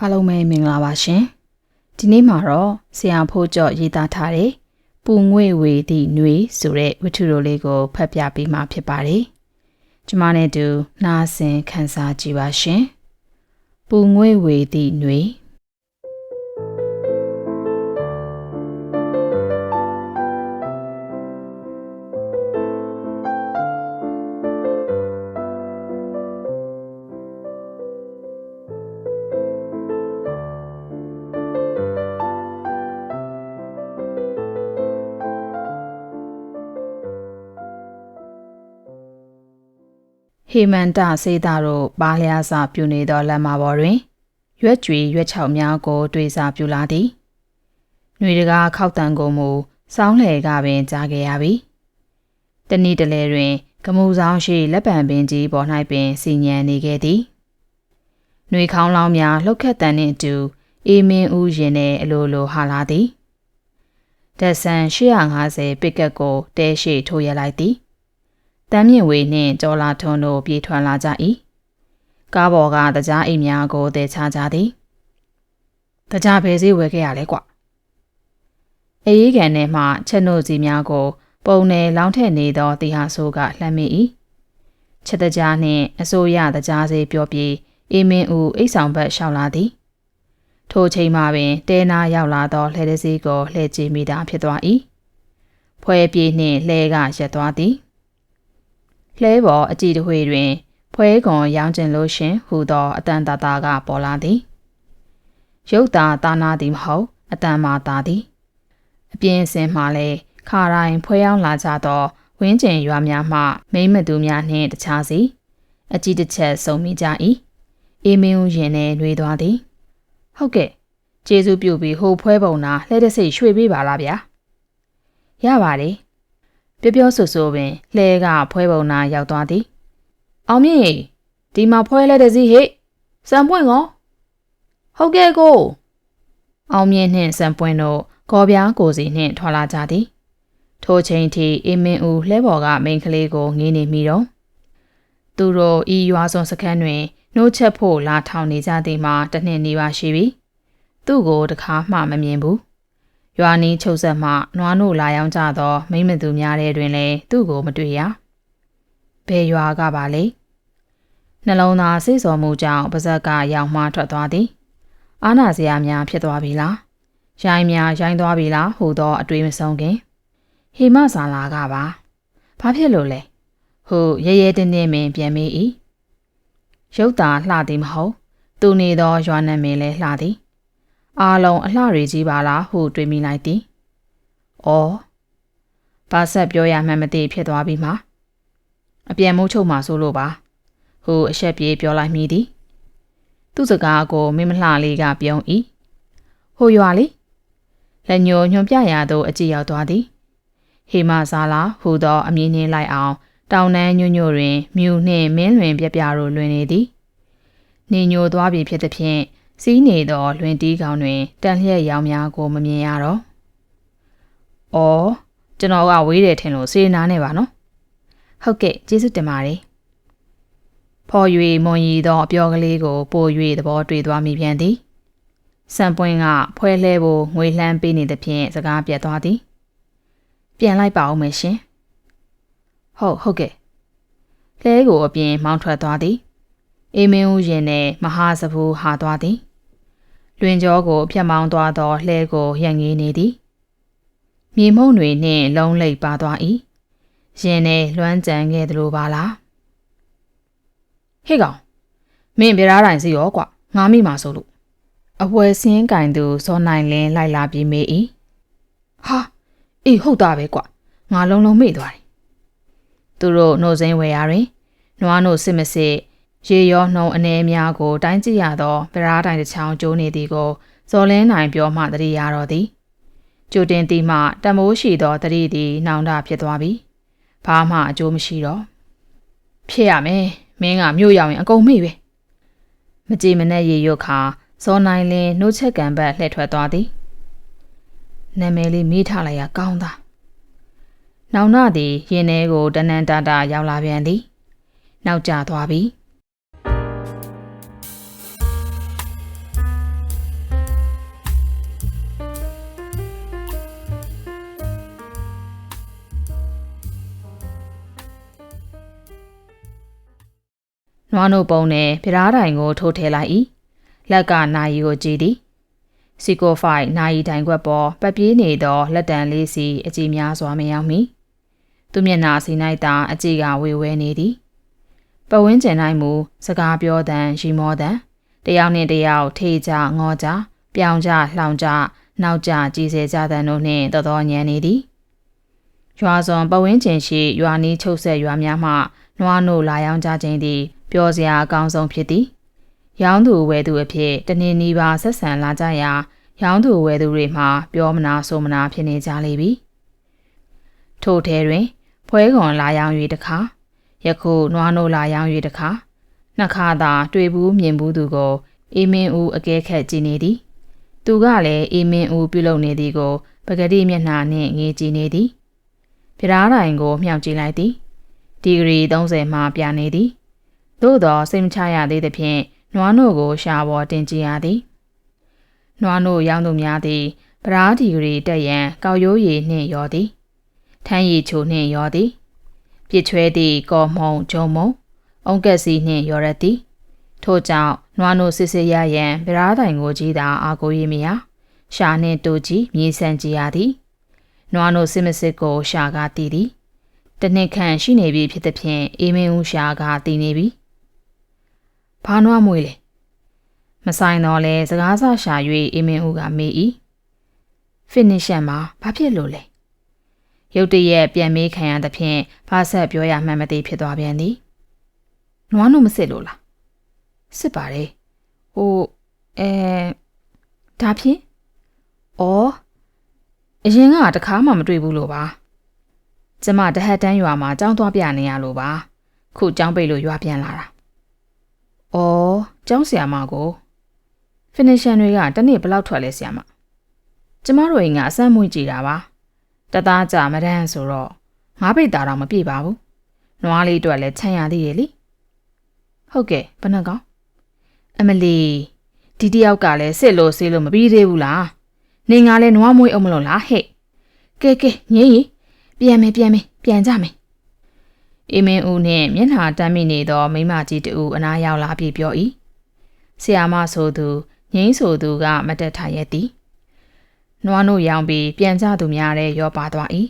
အားလုံးပဲမင်္ဂလာပါရှင်။ဒီနေ့မှာတော့ဆရာဖို့ကြော့ရေးသားထားတဲ့ပူငွေဝေသည့်နှွေဆိုတဲ့ဝတ္ထုတော်လေးကိုဖတ်ပြပေးမှာဖြစ်ပါတယ်။ကျမနဲ့တူနာဆင်ခန်းစားကြည့်ပါရှင်။ပူငွေဝေသည့်နှွေ ဟေမန္တစေတာတို့ပါလျာစာပြုနေသောလက်မပေါ်တွင် ရွက်ကြွေရွက်ချောက်များကို တွေ့စာပြုလာသည်။ຫນွေတကားခောက်တန်ကိုမူစောင်းလှယ်ကပင်ကြားခဲ့ရပြီ။တနည်းတလဲတွင် ကမူဆောင်ရှိလက်ပံပင်ကြီးပေါ်၌ပင်စီညံနေခဲ့သည်။ຫນွေခေါင်းလောင်းများလှုပ်ခတ်တန်နှင့်အတူအေးမင်းဦးရင်နှင့်အလိုလိုဟာလာသည်။တက်ဆန်850ပစ်ကတ်ကိုတဲရှိထိုးရလိုက်သည်။ တမ်းမြင့်ဝေနှင့်ကြောလာထွန်းတို့ပြေးထွန်လာကြ၏ကားပေါ်ကတကြားအိမ်များကိုတည်ချကြသည်တကြားဘယ်စေးဝယ်ခဲ့ရလဲကွအေးကန်ထဲမှချက်နို့စီများကို ပုံနယ်လောင်းထက်နေသောတီဟာဆိုးကလှမ်းမိ၏ချက်တကြားနှင့်အစိုးရတကြားစေးပြောပြီးအေးမင်းဦးအိတ်ဆောင်ဘက်လျှောက်လာသည်ထိုချိန်မှပင်တဲနာရောက်လာသောလှဲတစည်းကိုလှဲကြည့်မိတာဖြစ်သွား၏ဖွဲပြေးနှင့်လှဲကရက်သွားသည် လှဲပေါ်အကြည့်တဝေတွင် ဖွဲကွန်ရောင်းကျင်လို့ရှင်ဟူသောအတန်တာတာကပေါ်လာသည်ရုပ်သာတာနာသည်မဟုတ်အတန်မာတာသည်အပြင်းစင်မှလည်းခါတိုင်းဖွဲရောက်လာကြသောဝင်းကျင်ရွာများမှမိမ့်မသူများနှင့်တခြားစီအကြည့်တစ်ချက်စုံမိကြ၏အေးမင်းဦးရင်နဲ့နှွေးသွားသည်ဟုတ်ကဲ့ကျေးဇူးပြုပြီးဟိုဖွဲပုံနာလှဲတဲ့စိတ်ရွှေ့ပေးပါလားဗျာရပါတယ် ပြောပြောဆိုဆိုပင်လှဲကဖွဲပုံနာရောက်သွားသည်အောင်မြင့်ရေဒီမှာဖွဲလဲတဲ့စီဟေ့စံပွင့်ကောဟုတ်ကဲ့ကိုအောင်မြင့်နှင့်စံပွင့်တို့ကော်ပြားကိုစီနှင့်ထွာလာကြသည်ထိုချိန်ထိအင်းမင်းဦးလှဲပေါ်ကမိန်းကလေးကိုငေးနေမိတော့သူတို့ဤရွာစွန်စခန်းတွင်နှိုးချက်ဖို့လာထောင်နေကြသည်မှာတစ်နှစ်နေပါရှိပြီသူ့ကိုတခါမှမမြင်ဘူး ရွာနီးချုပ်ဆက်မှနွားနို့လာရောက်ကြသောမိမ့်မသူများတဲ့တွင်လည်းသူ့ကိုမတွေ့ရဘယ်ရွာကပါလဲနှလုံးသားစိတ်ဆော်မှုကြောင့်ပါဇက်ကရောက်မှထွက်သွားသည်အာနာစရာများဖြစ်သွားပြီလားရိုင်းများရိုင်းသွားပြီလားဟူသောအတွေးမဆုံးခင်ဟေမဆာလာကပါဘာဖြစ်လို့လဲဟုရဲရဲတင်းတင်းပင်ပြန်မေး၏ရုပ်သာလှသည်မဟုတ်သူနေသောရွာနာမည်လည်းလှသည် အားလုံးအလှတွေကြီးပါလားဟုတွေးမိလိုက်သည်။အော်ဘာဆက်ပြောရမှန်းမသိဖြစ်သွားပြီမှာအပြန်မိုးချုပ်မှဆိုလို့ပါ။ဟုအဆက်ပြေးပြောလိုက်မိသည်။သူ့စကားကိုမင်းမလှလေးကပြုံး၏။ဟိုရွာလေးလက်ညိုညွန်ပြရသောအကြည့်ရောက်သွားသည်။ဟေမဇာလာဟူသောအမည်နှင်းလိုက်အောင်တောင်တန်းညွညွတွင်မြူနှင့်မင်းလွင်ပြပြတို့လွင်နေသည်။နေညိုသွားပြီဖြစ်သည်ဖြင့် စီးနေသောလွင်တီးကောင်တွင်တန်လျက်ရောင်များကိုမမြင်ရတော့။အော်ကျွန်တော်ကဝေးတယ်ထင်လို့စေနာနေပါနော်။ဟုတ်ကဲ့ကျေးဇူးတင်ပါတယ်။ဖော်၍မွန်ရီသောအပြောကလေးကိုပို၍သဘောတွေ့သွားမိပြန်သည်။စံပွင့်ကဖွဲလဲဖို့ငွေလှမ်းပေးနေသဖြင့်စကားပြတ်သွားသည်။ပြန်လိုက်ပါဦးမယ်ရှင်။ဟုတ်ဟုတ်ကဲ့။လဲကိုအပြင်မောင်းထွက်သွားသည်။အေမင်းဦးရင်နဲ့မဟာစဖူးဟာသွားသည်။ လွင်ကျောကိုဖြတ်မောင်းသွားသောလှဲကိုရန်ငေးနေသည်။မြေမှုန့်တွေနှင့်လုံးလိပ်ပါသွား၏။ရင်နဲ့လွမ်းကြံခဲ့သလိုပါလား။ဟေ့ကောင်မင်းပြရားတိုင်စီရောကွာငါမိမှာဆိုလို့အပွဲစင်းကင်သူစောနိုင်လင်းလိုက်လာပြီးမေး၏။ဟာအေးဟုတ်တာပဲကွာငါလုံးလုံးမေ့သွားတယ်။သူတို့နှုတ်စိမ့်ဝယ်ရာတွင်နွားနို့စစ်မစစ် ရေရောနှုံအနေများကိုတိုင်းကြည့်ရသောပရားတိုင်တစ်ချောင်းကျိုးနေသည်ကိုဇော်လင်းနိုင်ပြောမှတတိရတော်သည်ကျိုတင်သည်မှတမိုးရှိသောတတိသည်နောင်တဖြစ်သွားပြီဘာမှအကျိုးမရှိတော့ဖြစ်ရမယ်မင်းကမြို့ရောက်ရင်အကုန်မေ့ပဲမကြည်မနဲ့ရေရွတ်ခါဇော်နိုင်လင်းနှုတ်ချက်ကံဘက်လှည့်ထွက်သွားသည်နာမည်လေးမေးထားလိုက်ရကောင်းသားနောင်နာသည်ရင်ထဲကိုတနန်တာတာရောက်လာပြန်သည် နောက်ကျသွားပြီ နွားနို့ပုံနဲ့ပြဓားတိုင်ကို ထိုးထည့်လိုက်၏လက်ကနာယီကိုကြည်သည်စီကိုဖိုင်နာယီတိုင်ခွက်ပေါ်ပပြေးနေသောလက်တံလေးစီအကြည်များစွာမရောက်မီသူမျက်နာစီ၌သာအကြည်ကဝေဝဲနေသည်ပဝင်းကျင်၌မူစကားပြောတန်ရီမောတန်တယောက်နှင့်တယောက်ထေကြငေါကြပြောင်ကြလှောင်ကြနောက်ကြကြည်စေကြတဲ့တို့နှင့်တော်တော်ညံနေသည်ရွာစွန်ပဝင်းကျင်ရှိရွာနီးချုပ်ဆက်ရွာများမှနွားနို့လာရောက်ကြခြင်းသည် ပျော်စရာအကောင်းဆုံးဖြစ်သည်ရောင်းသူဝယ်သူအဖြစ်တနည်းနီးပါးဆက်ဆံလာကြရာရောင်းသူဝယ်သူတွေမှပြောမနာဆိုမနာဖြစ်နေကြလိမ့်ပြီထို့ထဲတွင်ဖွဲခွန်လာရောင်း၍တခါယခုနွားနို့လာရောင်း၍တခါနှစ်ခါသာတွေ့ဘူးမြင်ဘူးသူကိုအေးမင်းဦးအကဲခတ်ကြည့်နေသည်သူကလည်းအေးမင်းဦးပြုလုပ်နေသည်ကိုပဂတိမျက်နှာနှင့်ငေးကြည့်နေသည်ပြဓားတိုင်ကိုမြှောက်ကြည့်လိုက်သည်ဒီဂရီ30မှပြနေသည် သို့သောစိတ်မချရသေးသဖြင့်နွားနို့ကိုရှာပေါ်တင်ကြည့်ရသည်နွားနို့ရောင်းသူများသည်ပဓာဒီဂရီတက်ရန်ကောက်ရိုးရည်နှင့်ရောသည်ထမ်းရည်ချိုနှင့်ရောသည်ပြစ်ချွဲသည့်ကော်မှုံဂျုံမုံအုံကက်စီနှင့်ရောရသည်ထို့ကြောင့်နွားနို့စစ်စစ်ရရန်ပဓာတိုင်ကိုကြီးသာအာကိုရမရရှာနှင့်တူကြီးမြေဆန်ကြည်ရသည်နွားနို့စစ်မစစ်ကိုရှာကားတည်သည်တနှစ်ခန့်ရှိနေပြီဖြစ်သည်ဖြင့်အေးမင်းဦးရှာကားတည်နေပြီ ဘာနွားမွေးလဲမဆိုင်တော့လဲစကားဆရှာ၍အေးမင်းဦးကမေး၏ဖစ်နစ်ရှန်မှာဘာဖြစ်လို့လဲရုတ်တရက်ပြန်မေးခံရသဖြင့်ဖားဆက်ပြောရမှန်မသိဖြစ်သွားပြန်သည်နွားနို့မစစ်လို့လားစစ်ပါတယ်ဟိုအဲဒါဖြင့်ဩအရင်ကတခါမှမတွေ့ဘူးလို့ပါကျမတဟတ်တန်းရွာမှာကြောင်းသွားပြနေရလို့ပါခုကြောင်းပိတ်လို့ရွာပြန်လာတာဩ ကျောင်းဆရာမကို finishing တွေကတနေ့ဘယ်လောက်ထွက်လဲဆရာမကျမတို့အိမ်ကအစမ်းမွေးကြည့်တာပါတသားကြမဒန်းဆိုတော့ငါးပိတ်တာတော့မပြည့်ပါဘူးနွားလေးအတွက်လည်းခြံရသေးရဲ့လေဟုတ်ကဲ့ဘယ်နှကောင်အမလီဒီတယောက်ကလည်းစစ်လို့ဆေးလို့မပြီးသေးဘူးလားနေငါလည်းနွားမွေးအောင်မလို့လားဟဲ့ကဲကဲငင်းရီပြန်မယ်ပြန်မယ်ပြန်ကြမယ်အေမင်းဦးနှင့်မျက်နှာတမ်းမိနေသောမိမကြီးတူအနားရောက်လာပြီးပြော၏ ဆရာမဆိုသူငိမ့်ဆိုသူကမတက်ထားရဲ့သည်နွားနို့ရောင်ပြီးပြန်ကြသူများတဲ့ရောပါသွား၏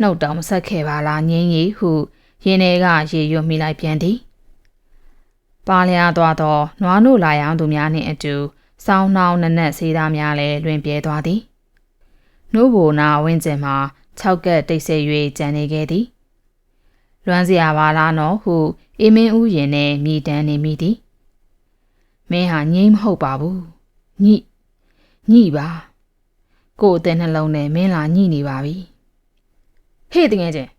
နှုတ်တော်မဆက်ခဲ့ပါလားငင်းရီဟုရင်ထဲကရေရွတ်မိလိုက်ပြန်သည်ပါလျားသွားသောနွားနို့လာရောင်သူများနှင့်အတူစောင်းနှောင်းနနက်စေးသားများလည်းလွင်ပြဲသွားသည်နှိုးဘိုနာဝင်းကျင်မှာ၆ကက်တိတ်ဆိတ်၍ကြံနေခဲ့သည်လွမ်းစရာပါလားနော်ဟုအေမင်းဦးရင်နဲ့မိတန်းနေမိသည် မင်းဟာငိမ့်မဟုတ်ပါဘူးညိညိပါကို့အတဲ့နှလုံးနဲ့မင်းလာညိနေပါပြီဟေ့တငယ်ချင်း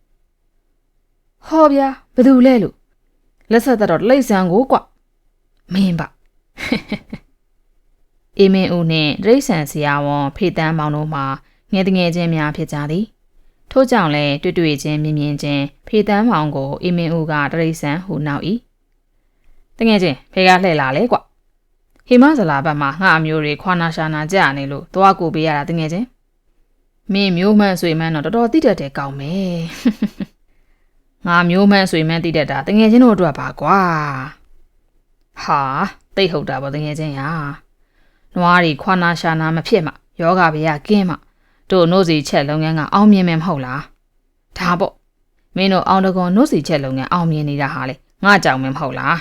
ဟောဗျာဘသူလဲလို့လက်ဆက်တော့လိမ့်ဆန်ကိုကွမင်းပါအေမင်းဦးနှင့်ဒိဋ္ဌံဆရာဝန်ဖေတန်းမောင်တို့မှာငယ်တငယ်ချင်းများဖြစ်ကြသည်ထို့ကြောင့်လည်းတွေ့တွေ့ချင်းမြင်မြင်ချင်းဖေတန်းမောင်ကိုအေမင်းဦးကတရိษံဟူနောက်၏တငယ်ချင်းဖေကလှည့်လာလေကွ ဟိမဇလာဘတ်မှာငါအမျိုးတွေခွာနာရှာနာကြနေလို့သွားကိုပေးရတာတငယ်ချင်းမင်းမျိုးမှန်ဆွေမှန်တော့တော်တော်တိတတ်တယ်ကောင်းမယ်ငါမျိုးမှန်ဆွေမှန်တိတတ်တာတငယ်ချင်းတို့အတွက်ပါကွာဟာတိတ်ဟုတ်တာပေါ့တငယ်ချင်းရာနွားတွေခွာနာရှာနာမဖြစ်မှယောဂဘေးကကင်းမှတို့နို့စီချက်လုပ်ငန်းကအောင်မြင်မယ်မဟုတ်လားဒါပေါ့မင်းတို့အောင်တကွန်နို့စီချက်လုပ်ငန်းအောင်မြင်နေတာဟာလေငါကြောင်မယ်မဟုတ်လား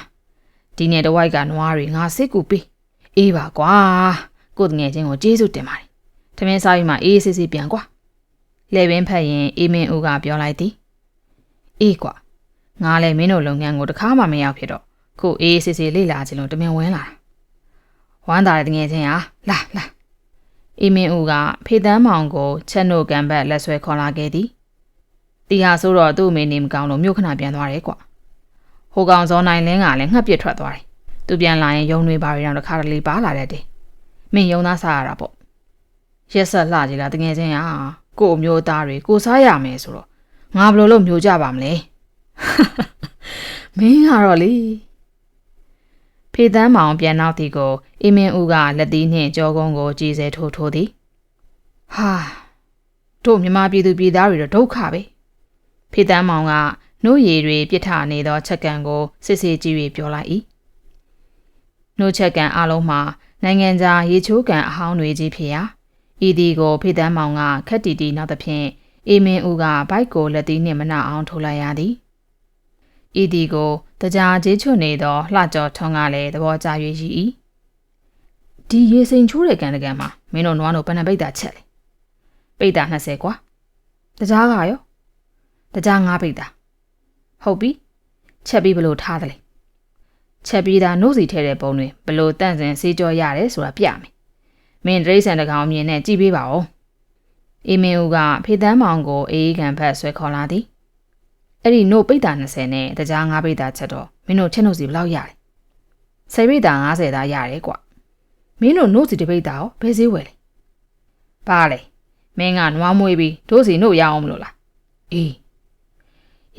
ဒီနေ့တဝိုက်ကနွားတွေငါစစ်ကူပေး အေးပါကွာကိုတငယ်ချင်းကိုကျေးဇူးတင်ပါတယ်ထမင်းစားပြီးမှအေးစစ်စစ်ပြန်ကွာလဲပင်ဖက်ရင်အေးမင်းဦးကပြောလိုက်သည်အေးကွာငါလည်းမင်းတို့လုပ်ငန်းကိုတခါမှမရောက်ဖြစ်တော့ခုအေးစစ်စစ်လေ့လာခြင်းလို့တမင်ဝင်လာတာဝမ်းသာတဲ့တငယ်ချင်းဟာလာလာအေမင်းဦးကဖေတန်းမောင်ကိုချက်နို့ကံဘက်လက်ဆွဲခေါ်လာခဲ့သည်တီဟာဆိုတော့သူ့အမေနေမကောင်းလို့မြို့ခဏပြန်သွားတယ်ကွာဟိုကောင်ဇော်နိုင်လင်းကလည်းငှက်ပစ်ထွက်သွားတယ် သူပြန်လာရင်ယုံတွေပါရီတော့တခါတလေပါလာတတ်တယ်မင်းယုံသားစားရတာပေါ့ရက်ဆက်လှကြီးလားတကယ်ချင်းဟာကို့အမျိုးသားတွေကိုစားရမယ်ဆိုတော့ငါဘယ်လိုလုပ်မျိုးကြပါမလဲမင်းကတော့လေဖေတန်းမောင်ပြန်နောက်တီကိုအီမင်ဦးကလက်သီးနှင့်ကြောကုန်းကိုကြည်စဲထိုးထိုးသည်ဟာတို့မြမပြည်သူပြည်သားတွေတော့ဒုက္ခပဲဖေတန်းမောင်ကနှိုးရည်တွေပြစ်ထနေသောချက်ကန်ကိုစစ်စစ်ကြည့်၍ပြောလိုက်၏ နှိုးချက်ကန်အလုံးမှာနိုင်ငံခြားရေချိုးကန်အဟောင်းတွေကြီးဖြစ်ရာဤဒီကိုဖေတန်းမောင်ကခက်တီတီနောက်သဖြင့်အေမင်းဦးကဘိုက်ကိုလက်သီးနှင့်မနှအောင်ထိုးလိုက်ရသည်ဤဒီကိုတကြားကျေးချွတ်နေသောလှကြော်ထုံးကလည်းသဘောကျ၍ရှိ၏ဒီရေစိန်ချိုးတဲ့ကန်တကန်မှာမင်းတို့နွားတို့ဘယ်နှပိတ်တာချက်လဲပိတ်တာ20ကွာတကြားကရောတကြား9ပိတ်တာဟုတ်ပြီချက်ပြီးဘလို့ထားတယ်လေ ချက်ပြီးသားနှုတ်စီထဲတဲ့ပုံတွေဘလို့တန့်စင်စေးကြောရတယ်ဆိုတာပြမယ်မင်းဒရိษံတကောင်မြင်နဲ့ကြည့်ပေးပါဦးအေမင်ဦးကဖေတန်းမောင်ကိုအေးခံဖက်ဆွဲခေါ်လာသည်အဲ့ဒီနို့ပိတ်တာ20နဲ့တကြား9ပိတ်တာချက်တော့မင်းတို့ချက်နှုတ်စီဘယ်လောက်ရလဲ10ပိတ်တာ90သားရတယ်ကွမင်းတို့နှုတ်စီတစ်ပိတ်တာရောဘယ်ဈေးဝယ်လဲပါလေမင်းကနွားမွေးပြီးတို့စီနှုတ်ရအောင်မလို့လားအေး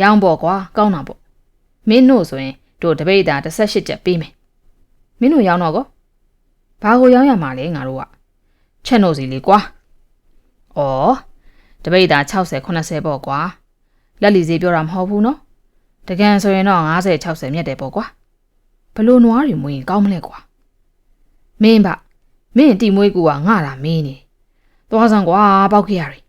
ရောင်းပေါ့ကွာကောင်းတာပေါ့မင်းတို့ဆိုရင် တို့တပိတ်တာ18ချက်ပေးမယ်မင်းတို့ရောင်းတော့ကောဘာကိုရောင်းရမှာလဲငါတို့ကချက်နှုတ်စီလေးကွာဩတပိတ်တာ60 80ပေါ့ကွာလက်လီဈေးပြောတာမဟုတ်ဘူးနော်တကယ်ဆိုရင်တော့50 60မြတ်တယ်ပေါ့ကွာဘလို့နွားတွေမွေးရင်ကောင်းမလဲကွာမင်းဗမင်းတီမွေးကူကငါလာမင်းနေသွားစမ်းကွာပေါက်ခဲ့ရတယ်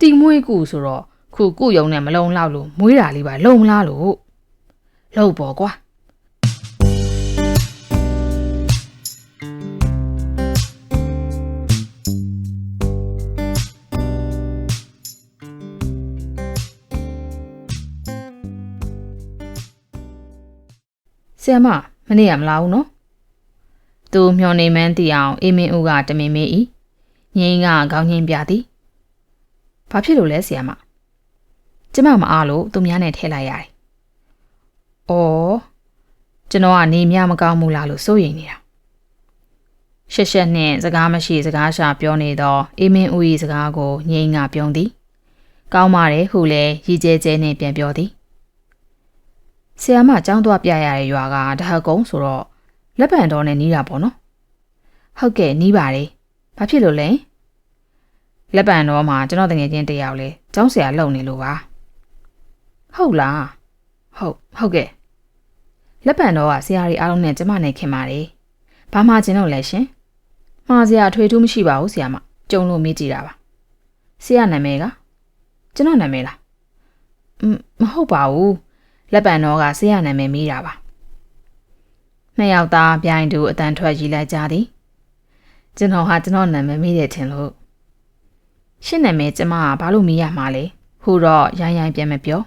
တီမွေးကူဆိုတော့ ခုကုယုံနဲ့မလုံလောက်လို့မွေးတာလေးပါလုံမလားလို့လုံပေါ်ကွာဆရာမမနေ့ကမလာဘူးနော်သူမျောနေမှန်းသိအောင်အေမင်းဦးကတမင်မေး၏ငင်းကခေါင်းငင်းပြသည်ဘာဖြစ်လို့လဲဆရာမ ကျမမအားလို့သူများနဲ့ထည့်လိုက်ရတယ်။အော်ကျွန်တော်ကနေမြမကောင်းဘူးလားလို့စိုးရိမ်နေတာ။ရှက်ရှက်နဲ့စကားမရှိစကားရှာပြောနေတော့အေမင်းဦး၏စကားကိုငိမ့်ငါပြုံးသည်။ကောင်းပါတယ်ဟုလည်းရည်ကျဲကျဲနဲ့ပြန်ပြောသည်။ဆီယမចောင်းသွားပြရတဲ့ရွာကတဟကုံဆိုတော့လက်ပံတော်နဲ့နီးတာပေါ့နော်။ဟုတ်ကဲ့နီးပါတယ်။ဘာဖြစ်လို့လဲ။လက်ပံတော်မှာကျွန်တော်တငယ်ချင်းတယောက်လဲចောင်းဆရာလုံနေလို့ပါ။ ဟုတ်လားဟုတ်ဟုတ်ကဲ့လက်ပံတော့ကဆရာကြီးအားလုံးနဲ့ကျမနဲ့ခင်ပါတယ်ဘာမှကျင်တော့လဲရှင်မှားစရာအထွေထူးမရှိပါဘူးဆရာမကြုံလို့မေးကြည့်တာပါဆရာနာမည်ကကျွန်တော်နာမည်လားမဟုတ်ပါဘူးလက်ပံတော့ကဆရာနာမည်မေးတာပါနှစ်ယောက်သားပြိုင်တူအတန်ထွက်ရီလိုက်ကြသည်ကျွန်တော်ဟာကျွန်တော်နာမည်မေးတယ်ထင်လို့ရှင်းနာမည်ကျမကဘာလို့မေးရမှာလဲဟိုတော့ရိုင်းရိုင်းပြန်မပြော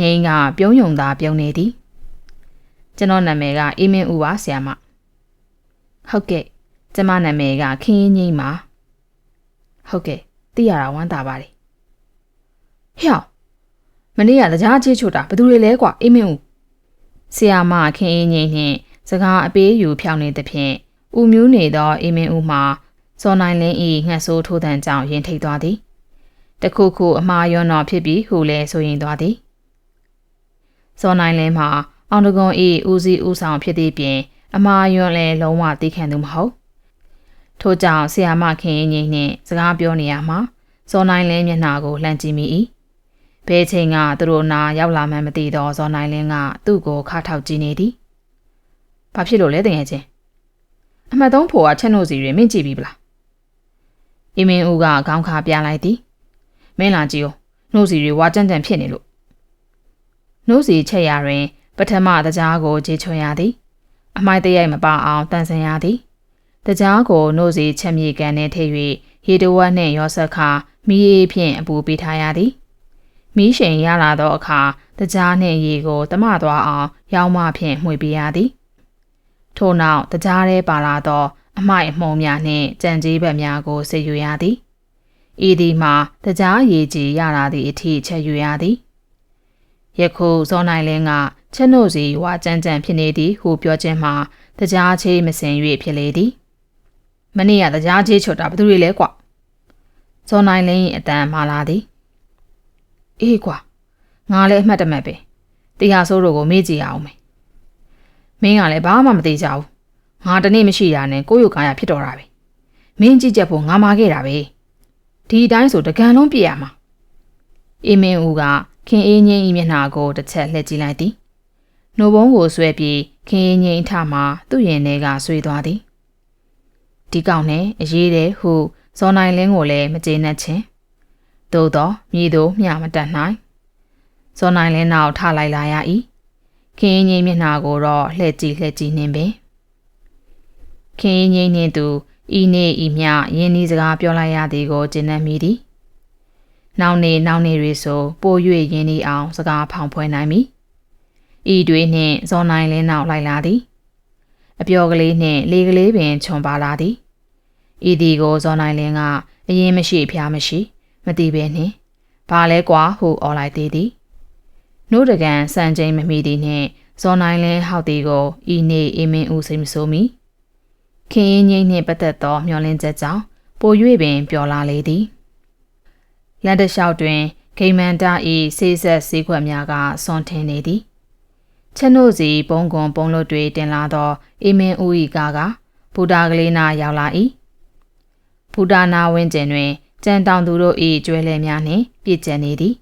ငိမ့်ကပြုံးယုံသာပြုံးနေသည်ကျွန်တော်နာမည်ကအေးမင်းဦးပါဆရာမဟုတ်ကဲ့ကျမနာမည်ကခင်းရင်ငိမ့်ပါဟုတ်ကဲ့သိရတာဝမ်းသာပါတယ်ဟျောက်မနေ့ကကြားချေချွတ်တာဘယ်သူတွေလဲကွာအေးမင်းဦးဆရာမခင်းရင်ငိမ့်နှင့်စကားအပေးယူဖြောင်းနေသဖြင့်ဦးမျိုးနေသောအေးမင်းဦးမှာစောနိုင်လင်းဤငှက်ဆိုးထိုးတန်ကြောင့်ရင်ထိတ်သွားသည်တခုခုအမှားရောတော့ဖြစ်ပြီးဟူလဲဆိုရင်သွားသည် ဇော်နိုင်လင်းမှာအောင်တကွန်ဤဦးစီးဦးဆောင်ဖြစ်သည့်ပြင်အမာယွန်းလည်းလုံးဝသိခံသူမဟုတ်ထို့ကြောင့်ဆရာမခင်ရင်ကြီးနှင့်စကားပြောနေရမှာဇော်နိုင်လင်းမျက်နှာကိုလှမ်းကြည့်မိ၏ဘဲချိန်ကသူတို့နာရောက်လာမှမသိသောဇော်နိုင်လင်းကသူ့ကိုခါထောက်ကြည့်နေသည်ဘာဖြစ်လို့လဲတကယ်ချင်းအမှတ်သုံးဖို့ကချက်နို့စီတွေမင်းကြည့်ပြီးပလားအီမင်ဦးကခေါင်းခါပြလိုက်သည်မင်းလာကြည့်ဦးနှုတ်စီတွေဝါကြမ်းကြမ်းဖြစ်နေလို့ နှုတ်စီချက်ရာတွင် ပထမတကြားကိုခြေချွန်ရသည် အမိုက်တရိုက်မပအောင်တန်ဆင်ရသည်တကြားကိုနှုတ်စီချက်မြေကန်နှင့်ထိ၍ရေတဝက်နှင့်ရောဆက်ခါမီးအေးဖြင့်အပူပေးထားရသည်မီးရှိန်ရလာသောအခါတကြားနှင့်ရေကိုတမသွားအောင် ရောင်းမဖြင့်မှွေပေးရသည်ထို့နောက်တကြားထဲပါလာသော အမိုက်အမှုံများနှင့်ကြံကြီးဘက်များကိုစစ်ယူရသည်ဤသည်မှာတကြားရေကြီးရလာသည့်အထိချက်ယူရသည် ယခုဇောနိုင်လင်းကချက်နို့စီဝါကြမ်းကြမ်းဖြစ်နေသည်ဟုပြောခြင်းမှာတကြားချေးမစင်၍ဖြစ်လေသည်မနေ့ကတကြားချေးချွတ်တာဘယ်သူတွေလဲကွဇောနိုင်လင်း၏အတန်မာလာသည်အေးကွာငါလည်းအမှတ်တမဲ့ပဲတရားစိုးတို့ကိုမေ့ကြည့်အောင်မယ်မင်းကလည်းဘာမှမသိကြဘူးငါတနေ့မရှိတာနဲ့ကိုယ့်ရုပ်ကာယဖြစ်တော်တာပဲမင်းကြည့်ချက်ဖို့ငါမာခဲ့တာပဲဒီအတိုင်းဆိုတကန်လုံးပြည့်ရမှာအေးမင်းဦးက ခင်အေးငိမ့်ဤမျက်နှာကိုတစ်ချက်လှည့်ကြည့်လိုက်သည်။နှုတ်ဘုံကိုဆွဲပြီးခင်အေးငိမ့်ထမှသူ့ရင်ထဲကဆွေးသွားသည်။ဒီကောင်နဲ့အရေးတဲ့ဟုဇော်နိုင်လင်းကိုလည်းမကျေနပ်ခြင်း။သို့သောမြေသို့မျှမတက်နိုင်။ဇော်နိုင်လင်းနောက်ထလိုက်လာရ၏။ခင်အေးငိမ့်မျက်နှာကိုတော့လှည့်ကြည့်လှည့်ကြည့်နေပင်။ခင်အေးငိမ့်နှင့်သူဤနေ့ဤမျှယင်းဤစကားပြောလိုက်ရသည်ကိုကျဉ်းနှံ့မိသည်။ နောက်နေနောက်နေတွေဆိုပို၍ယင်းဤအောင် စကားဖောင်ဖွဲနိုင်မည်။ဤတွေနှင့်ဇော်နိုင်လင်းနောက်လိုက်လာသည်။အပျော်ကလေးနှင့်လေကလေးပင်ခြုံပါလာသည်။ဤဒီကိုဇော်နိုင်လင်းကအရင်မရှိဖျားမရှိ မတိပဲနှင့်ဘာလဲကွာဟုអော်လိုက်သေးသည်။နို့တကန်စံချိန်မမိသည်နှင့်ဇော်နိုင်လင်းဟောက်သည်ကိုဤနေ့အေးမင်းဦးစိတ်မဆိုးမီ။ခင်ရင်ငိမ့်နှင့်ပတ်သက်သောမျှော်လင့်ချက်ကြောင့်ပို၍ပင်ပျော်လာလေသည် လန်တလျှောက်တွင်ဂိမန်တာ၏ဆေးဆက်ဆေးခွက်များကစွန်ထင်းနေသည်ချက်နို့စီပုံကွန်ပုံလို့တွေတင်လာသောအေမင်းဦး၏ကားကဘူတာကလေးနာရောက်လာ၏ဘူတာနာဝင်းကျင်တွင်ကြံတောင်သူတို့၏ကျွဲလဲများနှင့်ပြည့်ကျက်နေသည်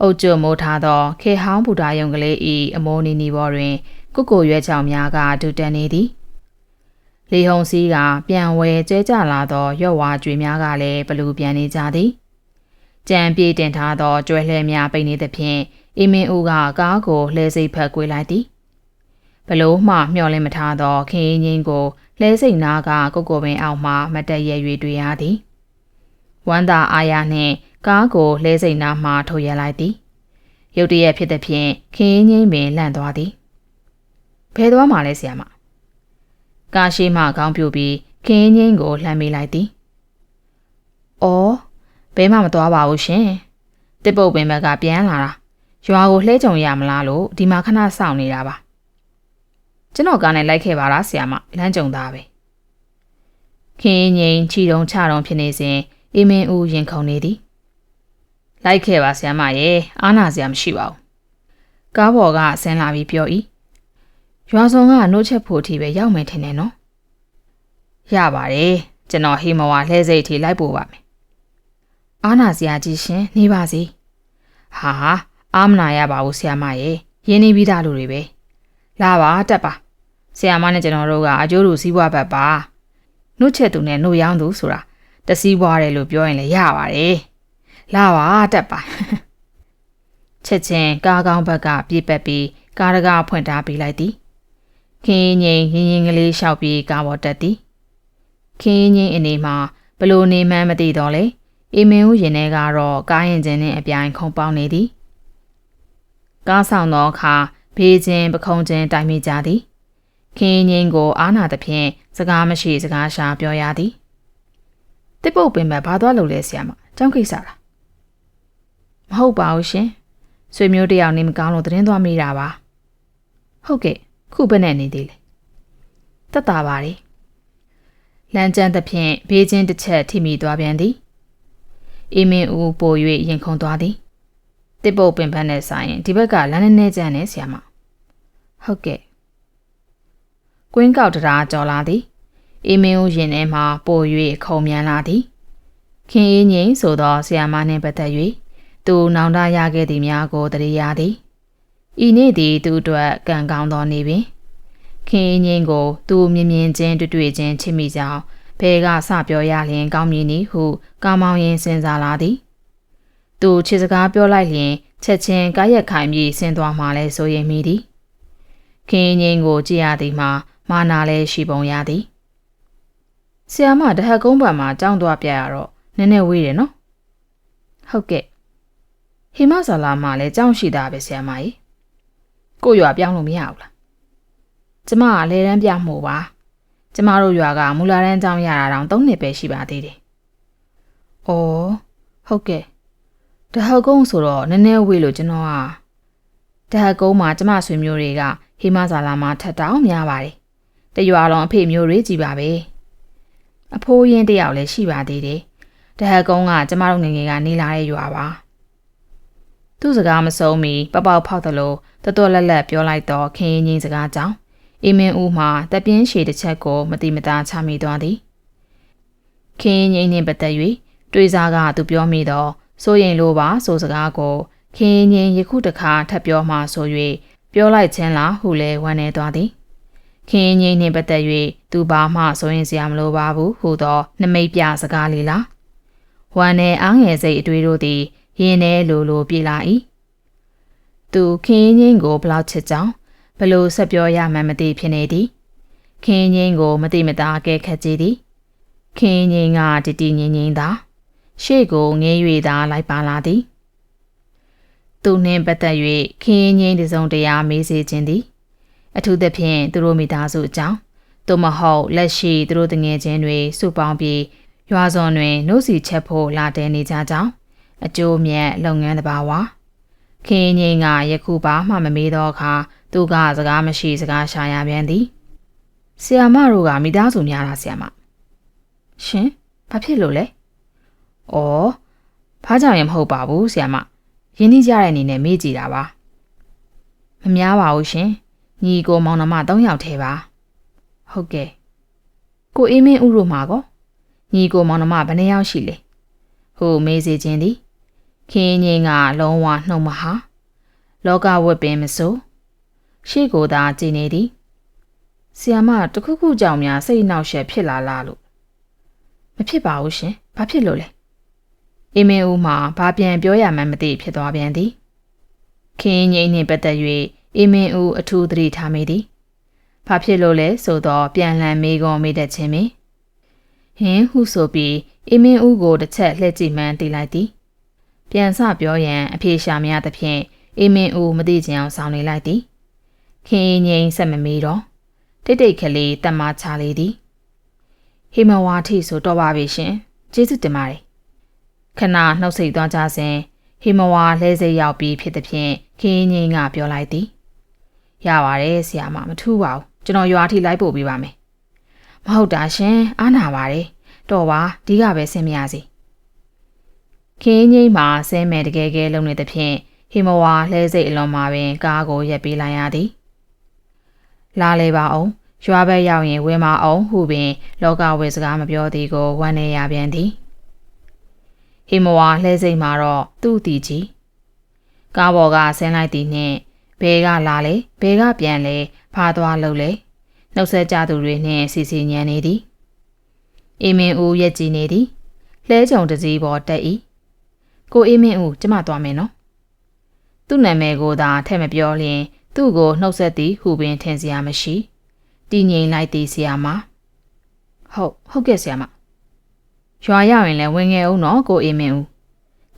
အုတ်ကျွမိုးထားသောခေဟောင်းဘူတာယုံကလေး၏အမိုးနီနီပေါ်တွင် ကုကိုရွက်ချောင်များကဒူတန်နေသည်လေဟုံစည်းကပြန်ဝဲကျဲကြလာသောရော့ဝါကြွေများကလည်းဘလူပြန်နေကြသည် ကြံပြေးတင်ထားသောကျွဲလှဲများပိတ်နေသဖြင့်အင်းမင်းဦးကကားကိုလှဲစိတ်ဖက်ကွေးလိုက်သည်ဘလို့မှမျောလင်းမထားသောခင်ရင်းချင်းကိုလှဲစိတ်နာကကိုကိုပင်အောင်မှမတက်ရ၍တွေ့ရသည်ဝမ်းသာအာရနှင့်ကားကိုလှဲစိတ်နာမှထိုးရလိုက်သည်ရုတ်တရက်ဖြစ်သဖြင့်ခင်ရင်းချင်းပင်လန့်သွားသည်ဘယ်သွားမှလဲဆရာမကားရှိမှခေါင်းပြူပြီးခင်းငင်းကိုလှမ်းမိလိုက်သည်။အော် ဘဲမှမသွားပါဘူးရှင်။တစ်ပုတ်ပင်ဘက်ကပြန်လာတာရွာကိုလှဲကြုံရမလားလို့ဒီမှာခဏစောင့်နေတာပါ။ကျွန်တော်ကားနဲ့လိုက်ခဲ့ပါလားဆရာမလမ်းကြုံသားပဲ။ခင်းငင်းချီတုံချတုံဖြစ်နေစဉ်အေးမင်းဦးရင်ခုန်နေသည်။လိုက်ခဲ့ပါဆရာမရဲ့အားနာစရာမရှိပါဘူး။ကားပေါ်ကဆင်းလာပြီးပြော၏ရွာဆောင်ကနှုတ်ချက်ဖို့အထိပဲရောက်မယ်ထင်တယ်နော်ရပါတယ်ကျွန်တော်ဟေမဝါလှဲစိတ်ထိလိုက်ပို့ပါမယ် အာနာစရာကြီးရှင်နေပါစေဟာအာမနာရပါဘူးဆရာမရဲ့ရင်းနှီးပြီးသားလူတွေပဲလာပါတက်ပါဆရာမနဲ့ကျွန်တော်တို့ကအကျိုးတူစီးပွားဘက်ပါနှုတ်ချက်သူနဲ့နှုတ်ရောင်းသူဆိုတာတစည်းပွားတယ်လို့ပြောရင်လည်းရပါတယ်လာပါတက်ပါချက်ချင်းကားကောင်းဘက်ကပြေးပက်ပြီးကားတကားဖွင့်ထားပေးလိုက်သည်ခင်းငိမ့်ရင်ရင်ကလေးလျှောက်ပြီးကားပေါ်တက်သည်ခင်းငိမ့်အနေမှာဘလို့နေမှန်းမသိတော့လေ အေမင်ဦးရင်ထဲကတော့ကားရင်ကျင်းနဲ့အပြိုင်ခုံပေါင်းနေသည်ကားဆောင်သောအခါဘေးချင်းပခုံးချင်းတိုင်မိကြသည်ခင်းငိမ့်ကိုအားနာသဖြင့်စကားမရှိစကားရှာပြောရသည်တစ်ပုတ်ပင်မဲ့ဘာသွားလို့လဲဆရာမကျောင်းကိစ္စလားမဟုတ်ပါဘူးရှင်ဆွေမျိုးတယောက်နေမကောင်းလို့သတင်းသွားမိတာပါဟုတ်ကဲ့ခုဘယ်နဲ့နေသေးလဲတက်တာပါလေလမ်းကျန်းသဖြင့်ဘေးချင်းတစ်ချက်ထိမိသွားပြန်သည် အေမင်ဦးပို၍ရင်ခုန်သွားသည်တစ်ပုတ်ပင်ပန်းနဲ့ဆိုင်ရင်ဒီဘက်ကလမ်းနဲ့နဲ့ကျန်းနေဆရာမဟုတ်ကဲ့ကွင်းကောက်တရားကြော်လာသည်အေမင်ဦးရင်ထဲမှပို၍ခုံမြန်လာသည်ခင်အေးငိမ့်ဆိုသောဆီယာမနှင့်ပတ်သက်၍သူနောင်တရခဲ့သည်များကိုတရေရသည်ဤနေ့သည်သူအတွက်ကံကောင်းသောနေ့ပင်ခင်ငင်းကိုသူမြင်မြင်ချင်းတွေ့တွေ့ချင်းချစ်မိကြောင်း ဘဲကစပြောရလျင် ကောင်းမည်နည်းဟုကောင်းမောင်ရင်စဉ်းစားလာသည်သူချစ်စကားပြောလိုက်လျင်ချက်ချင်းကားရက်ခိုင်ပြီးဆင်းသွားမှလဲဆိုရင်မိသည်ခင်ငင်းကိုကြည့်ရသည်မှာမာနာလဲရှိပုံရသည်ဆီယာမတဟက်ကုန်းဘက်မှာကြောင်းသွားပြရတော့နည်းနည်းဝေးတယ်နော်ဟုတ်ကဲ့ဟိမဆာလာမှာလည်းကြောင်းရှိတာပဲဆီယာမကြီးကိုရွာပြောင်းလို့မရဘူးလားကျမကလဲတန်းပြမှုပါ ကျမတို့ရွာကမူလာတန်းကျောင်းရတာတောင်၃နှစ်ပဲရှိပါသေးတယ်။အော်ဟုတ်ကဲ့တဟကုန်းဆိုတော့နည်းနည်းဝေးလို့ကျွန်တော်ကတဟကုန်းမှာကျမဆွေမျိုးတွေကဟိမဇာလာမှာထက်တောင်များပါတယ်။တရွာလုံးအဖေမျိုးတွေကြည်ပါပဲ။အဖိုးရင်းတယောက်လည်းရှိပါသေးတယ်။တဟကုန်းကကျမတို့ငငယ်ကနေလာတဲ့ရွာပါ။သူ့စကားမဆုံးမီပပောက်ဖောက်သလိုတော်တော်လက်လက်ပြောလိုက်တော့ခင်ရင်ချင်းစကားကြောင့် အေမင်းဦးမှတပြင်းရှည်တစ်ချက်ကိုမတိမတာချမိသွားသည်ခင်ရင်ချင်းနှင့်ပတ်သက်၍တွေးစားကသူပြောမိတော့စိုးရင်လိုပါဆိုစကားကိုခင်းငင်းယခုတခါထပ်ပြောမှဆို၍ပြောလိုက်ခြင်းလားဟုလဲဝမ်းနေသွားသည်ခင်းငင်းနှင့်ပတ်သက်၍သူဘာမှစိုးရင်စရာမလိုပါဘူးဟုသောနမိတ်ပြစကားလေးလားဝမ်းနေအားငယ်စိတ်အတွေ့တို့သည်ရင်းနေလိုလိုပြေလာ၏သူခင်းငင်းကိုဘလောက်ချစ်ကြောင်း ဘလို့ဆက်ပြောရမှန်းမသိဖြစ်နေသည်ခင်းငင်းကိုမတိမတာကဲခတ်ကြည့်သည်ခင်းငင်းကတတီငင်းငင်းသာရှေ့ကိုငေး၍သာလိုက်ပါလာသည်သူနှင့်ပတ်သက်၍ခင်းငင်းတစုံတရာမေးစေခြင်းသည်အထူးသဖြင့်သူတို့မိသားစုအကြောင်းသို့မဟုတ်လက်ရှိသူတို့တငယ်ချင်းတွေစုပေါင်းပြီးရွာစွန်တွင်နှုတ်စီချက်ဖို့လာတဲနေကြကြောင်းအကျိုးမြတ်လုပ်ငန်းတစ်ပါးဝါခင်းငင်းကယခုပါမှမမေးတော့အခါ သူကစကားမရှိစကားရှာရပြန်သည်ဆီယာမတို့ကမိသားစုများလားဆီယာမရှင်ဘာဖြစ်လို့လဲဩဘာကြောင့်ရမဟုတ်ပါဘူးဆီယာမရင်းနှီးကြတဲ့အနေနဲ့မေးကြည့်တာပါမများပါဘူးရှင်ညီကိုမောင်နှမ၃ယောက်ထဲပါဟုတ်ကဲ့ကိုအေးမင်းဥရုမှာကောညီကိုမောင်နှမဘယ်နှယောက်ရှိလဲဟိုမေးစေခြင်းသည်ခင်းငင်းကလုံးဝနှုတ်မဟာလောကဝတ်ပင်မစိုး ရှေ့ကိုသာကြည်နေသည်ဆီယမတခုခုကြောင့်များစိတ်နှောက်ယှက်ဖြစ်လာလားလို့မဖြစ်ပါဘူးရှင်ဘာဖြစ်လို့လဲအေမင်ဦးမှာဘာပြန်ပြောရမှန်းမသိဖြစ်သွားပြန်သည်ခင်းငိမ့်နှင့်ပတ်သက်၍အေမင်ဦးအထူးသတိထားမိသည်ဘာဖြစ်လို့လဲဆိုတော့ပြန်လည်မေးခွန်းမေးတတ်ခြင်းပင်ဟင်းဟုဆိုပြီးအေမင်ဦးကိုတစ်ချက်လှည့်ကြည့်မှန်းသိလိုက်သည်ပြန်စပြောရန်အဖေရှာမရသဖြင့်အေမင်ဦးမသိချင်အောင်ဆောင်နေလိုက်သည် ခင်းငိမ့်ဆက်မမေးတော့တိတ်တိတ်ကလေးတမချလေသည်ဟေမဝါထိဆိုတော့ပါပြီရှင်ကျေးဇူးတင်ပါတယ်ခဏနှုတ်ဆက်သွားကြစဉ်ဟေမဝါလဲစိတ်ရောက်ပြီးဖြစ်သည်ဖြင့်ခင်းငိမ့်ကပြောလိုက်သည်ရပါတယ်ဆရာမမထူးပါဘူးကျွန်တော်ရွာထိလိုက်ပို့ပေးပါမယ်မဟုတ်တာရှင်အားနာပါတယ်တော်ပါဒီကပဲဆင်းမရစီခင်းငိမ့်မှာဆင်းမဲ့တကယ်ကဲလုံနေသည်ဖြင့်ဟေမဝါလဲစိတ်အလွန်မှာပင်ကားကိုရက်ပေးလိုက်ရသည် လာလေပါအောင်ရွာဘက်ရောက်ရင်ဝင်မအောင်ဟုပင် လောကဝေစကားမပြောသည်ကိုဝမ်းနေရပြန်သည်ဟိမဝါလှဲစိတ်မှာတော့သူ့တီကြီးကားပေါ်ကဆင်းလိုက်သည်နှင့်ဘဲကလာလေဘဲကပြန်လေဖားသွားလို့လေနှုတ်ဆက်ကြသူတွေနှင့်စီစီညံနေသည်အေမင်ဦးရက်ကြည်နေသည်လှဲကြုံတစည်းပေါ်တက်၏ကိုအေမင်ဦးကျမသွားမယ်နော်သူ့နာမည်ကိုသာထဲ့မပြောလျင် သူ့ကိုနှုတ်ဆက်သည်ဟုပင်ထင်စရာမရှိတည်ငြိမ်လိုက်သည်ဆရာမဟုတ်ဟုတ်ကဲ့ဆရာမရွာရောက်ရင်လည်းဝင်ငယ်အောင်နော်ကိုအေးမင်းဦး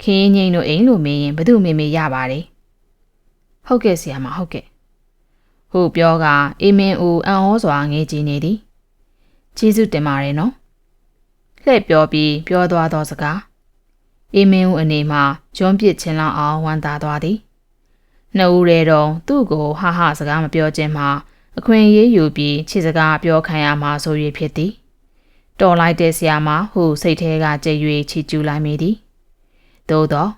ခင်းငိမ့်တို့အိမ်လို့မေးရင်ဘသူမေမေရပါတယ်ဟုတ်ကဲ့ဆရာမဟုတ်ကဲ့ဟုတ်ပြောကအေးမင်းဦးအံ့ဩစွာငေးကြည့်နေသည်ကျေးဇူးတင်ပါတယ်နော်လှည့်ပြောပြီးပြောသွားသောစကားအေးမင်းဦးအနေမှကျွန်းပစ်ချင်းလောက်အောင်ဝမ်းသာသွားသည် နှစ်ဦးရဲတော့သူ့ကိုဟာဟာစကားမပြောခြင်းမှာအခွင့်အရေးယူပြီးခြေစကားပြောခံရမှာဆို၍ဖြစ်သည်တော်လိုက်တဲ့ဆရာမဟုစိတ်ထဲကကြိတ်၍ချီကျူးလိုက်မိသည်သို့တော့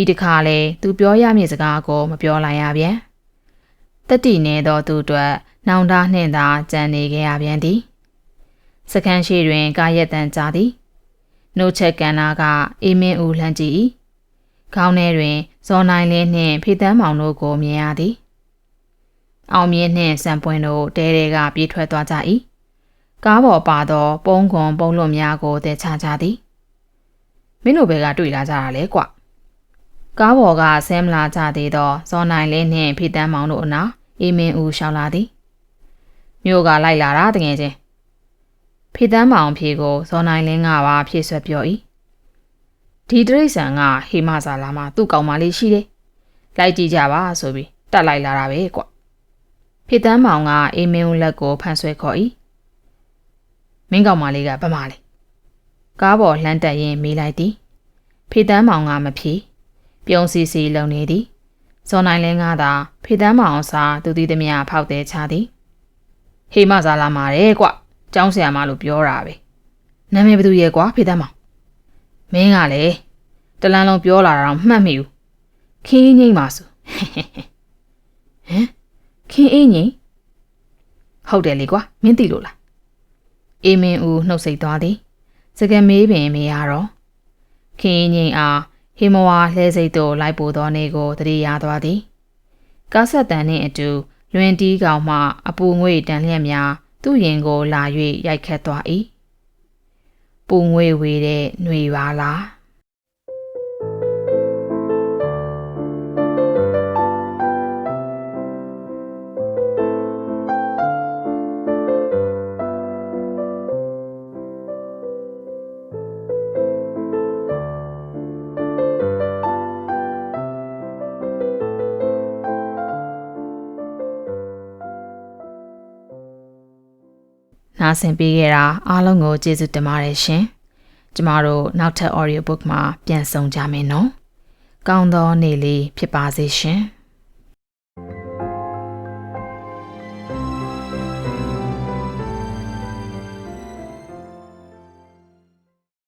ဤတခါလဲသူပြောရမည့်စကားကိုမပြောလိုက်ရပြန်တတိနေသောသူအတွက်နောင်တနှင့်သာကြံနေခဲ့ရပြန်သည်စခန်းရှိတွင်ကာရက်တန်ကြသည်နှုတ်ချက်ကန်နာကအေးမင်းဦးလှမ်းကြည့်၏ ခေါင်းထဲတွင်ဇော်နိုင်လင်းနှင့်ဖေတန်းမောင်တို့ကိုမြင်ရသည်အောင်မြင့်နှင့်စံပွင့်တို့တဲတဲကပြေးထွက်သွားကြ၏ကားပေါ်ပါသော ပုံးခွန်ပုံးလွန်များကိုတဲချကြသည်မင်းတို့ဘက်ကတွေ့လာကြတာလေကွကားပေါ်ကဆဲမလာကြသေးသောဇော်နိုင်လင်းနှင့်ဖေတန်းမောင်တို့အနာအေးမင်းဦးရှောင်းလာသည်မြို့ကလိုက်လာတာတကယ်ချင်းဖေတန်းမောင်ဖြေကိုဇော်နိုင်လင်းကပါဖြည့်ဆွက်ပြော၏ ဒီတရိษံကဟေမဇာလာမှာသူ့ကောင်မလေးရှိတယ်လိုက်ကြည့်ကြပါဆိုပြီးတက်လိုက်လာတာပဲကွဖေတန်းမောင်ကအေးမင်းဦးလက်ကိုဖန်ဆွဲခေါ်၏မင်းကောင်မလေးကဗမာလေးကားပေါ်လှမ်းတက်ရင်မေးလိုက်သည်ဖေတန်းမောင်ကမဖြေပြုံးစီစီလုံနေသည်ဇော်နိုင်လင်းကသာဖေတန်းမောင်စာသူသည်တမယဖောက်တဲ့ချသည်ဟေမဇာလာမာတယ်ကွကျောင်းဆရာမလို့ပြောတာပဲနာမည်ဘယ်သူရဲ့ကွာဖေတန်းမောင် မင်းကလည်းတလန်းလုံးပြောလာတာတော့မှတ်မိဘူးခင်းငိမ့်ပါဆိုဟမ်ခင်းအင်းကြီးဟုတ်တယ်လေကွာမင်းသိလို့လားအေးမင်းဦးနှုတ်ဆက်သွားသည်စကမေးပင်မေးရတော့ခင်းငိမ့်အားဟေမဝါလှဲစိတ်သို့လိုက်ပို့သောနေကိုတတိရသွားသည်ကားဆက်တန်နှင့်အတူလွင်တီးကောင်မှအပူငွေတန်လျက်များသူ့ရင်ကိုလာ၍ရိုက်ခတ်သွား၏ ပူငွေဝေတဲ့ຫນွေပါလား ဆင်ပေးခဲ့တာအားလုံးကိုကျေးဇူးတင်ပါတယ်ရှင်။ကျမတို့နောက်ထပ် audio book မှာပြန်ဆောင်ကြမယ်နော်။ကောင်းသောနေ့လေးဖြစ်ပါစေရှင်။